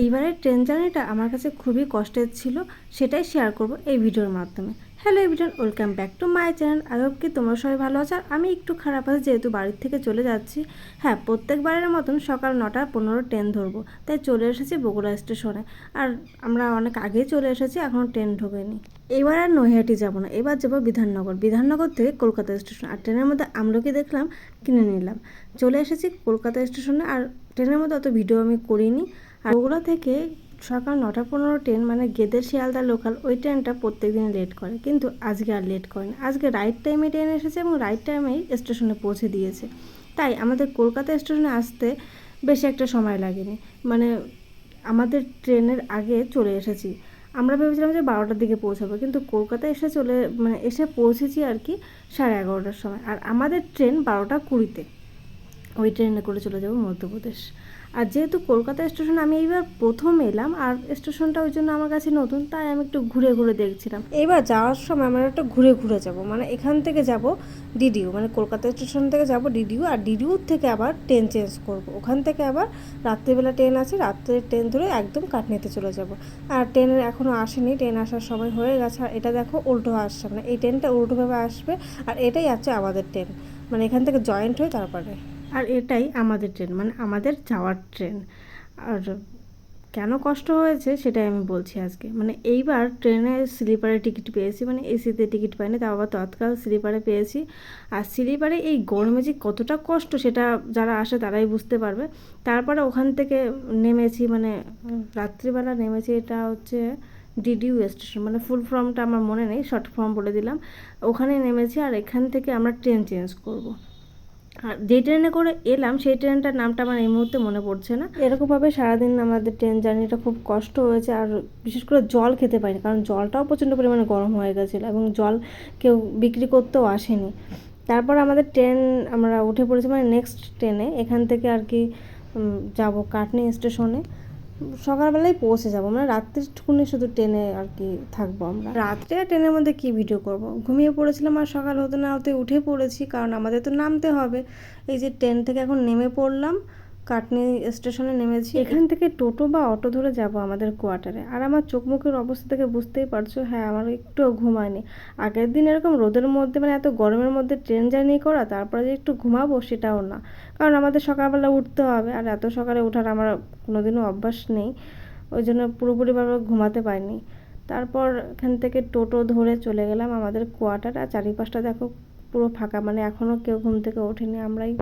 এইবারের ট্রেন জার্নিটা আমার কাছে খুবই কষ্টের ছিল, সেটাই শেয়ার করব এই ভিডিওর মাধ্যমে। Hello এভিডন welcome back to my channel I hope কি তোমরা সবাই ভালো আছো। আর আমি একটু খারাপ আছি, যেহেতু বাড়ির থেকে চলে যাচ্ছি। হ্যাঁ প্রত্যেকবারের মতন সকাল নটা পনেরো ট্রেন ধরবো, তাই চলে এসেছি বগুড়া স্টেশনে। আর আমরা অনেক আগেই চলে এসেছি এখনও ট্রেন ঢোকেনি। এবার আর নৈহাটি যাব না, এবার যাব বিধাননগর। বিধাননগর থেকে কলকাতা স্টেশন। আর ট্রেনের মধ্যে আমলকি দেখলাম, কিনে নিলাম। চলে এসেছি কলকাতা স্টেশনে, আর ট্রেনের মধ্যে অত ভিডিও আমি করিনি। আর ওগুলো থেকে সকাল নটা পনেরো ট্রেন মানে গেদের শিয়ালদা লোকাল ওই ট্রেনটা প্রত্যেক দিন লেট করে। কিন্তু আজকে আর লেট করেনি আজকে রাইট টাইমে ট্রেন এসেছে এবং রাইট টাইমেই স্টেশনে পৌঁছে দিয়েছে। তাই আমাদের কলকাতা স্টেশনে আসতে বেশি একটা সময় লাগেনি। মানে আমাদের ট্রেনের আগে চলে এসেছি। আমরা ভেবেছিলাম যে বারোটার দিকে পৌঁছাবো, কিন্তু কলকাতায় এসে চলে মানে এসে পৌঁছেছি আর কি সাড়ে এগারোটার সময়। আর আমাদের ট্রেন বারোটা কুড়িতে। ওই ট্রেনে করে চলে যাব মধ্যপ্রদেশ। আর যেহেতু কলকাতা স্টেশন আমি এইবার প্রথম এলাম, আর স্টেশনটা ওই জন্য আমার কাছে নতুন, তাই আমি একটু ঘুরে ঘুরে দেখছিলাম। এইবার যাওয়ার সময় আমরা একটা ঘুরে ঘুরে যাব মানে এখান থেকে যাব ডিডিউ মানে কলকাতা স্টেশন থেকে যাব ডিডিউ, আর ডিডিউ থেকে আবার ট্রেন চেঞ্জ করব। ওখান থেকে আবার রাত্রিবেলা ট্রেন আছে, রাত্রে ট্রেন ধরে একদম কাটনিতে চলে যাব। আর ট্রেনের এখনও আসেনি, ট্রেন আসার সময় হয়ে গেছে, আর এটা দেখো উল্টো আসছে মানে এই ট্রেনটা উল্টোভাবে আসবে, আর এটাই আছে আমাদের ট্রেন মানে এখান থেকে জয়েন্ট হয়ে তারপরে আর এটাই আমাদের ট্রেন মানে আমাদের যাওয়ার ট্রেন। আর কেন কষ্ট হয়েছে সেটাই আমি বলছি আজকে। মানে এইবার ট্রেনে স্লিপারে টিকিট পেয়েছি মানে এসিতে টিকিট পাইনি, তাও আবার তৎকাল স্লিপারে পেয়েছি। আর স্লিপারে এই গরমে যে কতটা কষ্ট সেটা যারা আসে তারাই বুঝতে পারবে। তারপরে ওখান থেকে নেমেছি মানে রাত্রিবেলা নেমেছি, এটা হচ্ছে ডিডিউ স্টেশন মানে ফুল ফর্মটা আমার মনে নেই, শর্ট ফর্ম বলে দিলাম। ওখানে নেমেছি আর এখান থেকে আমরা ট্রেন চেঞ্জ করব। আর যে ট্রেনে করে এলাম, সেই ট্রেনটার নামটা আমার এই মুহূর্তে মনে পড়ছে না। এরকমভাবে সারাদিন আমাদের ট্রেন জার্নিটা খুব কষ্ট হয়েছে, আর বিশেষ করে জল খেতে পারিনি, কারণ জলটাও প্রচণ্ড পরিমাণে গরম হয়ে গেছিল এবং জল কেউ বিক্রি করতেও আসেনি। তারপর আমাদের ট্রেন আমরা উঠে পড়েছি মানে নেক্সট ট্রেনে এখান থেকে আর কি যাব কাটনি স্টেশনে সকালবেলায় পৌঁছে যাব। মানে রাত্রিটুকুনি শুধু ট্রেনে আর কি থাকব আমরা। রাত্রে ট্রেনের মধ্যে কি ভিডিও করব? ঘুমিয়ে পড়েছিলাম আর সকাল হতো না হতে উঠে পড়েছি, কারণ আমাদের তো নামতে হবে। এই যে ট্রেন থেকে এখন নেমে পড়লাম কাটনি স্টেশনে নেমেছি। এখান থেকে টোটো বা অটো ধরে যাব আমাদের কোয়ার্টারে। আর আমার চোখ মুখের অবস্থা থেকে বুঝতেই পারছ হ্যাঁ আমার একটুও ঘুমায়নি আগের দিন এরকম রোদের মধ্যে মানে এত গরমের মধ্যে ট্রেন জার্নি করা, তারপরে যে একটু ঘুমাবো সেটাও না। কারণ আমাদের সকালবেলা উঠতে হবে, আর এত সকালে ওঠার আমার কোনোদিনও অভ্যাস নেই। ওই জন্য পুরোপুরিভাবে ঘুমাতে পারিনি। তারপর এখান থেকে টোটো ধরে চলে গেলাম আমাদের কোয়ার্টার, আর চারিপাশটা দেখো পুরো ফাঁকা মানে এখনও কেউ ঘুম থেকে ওঠেনি, আমরাই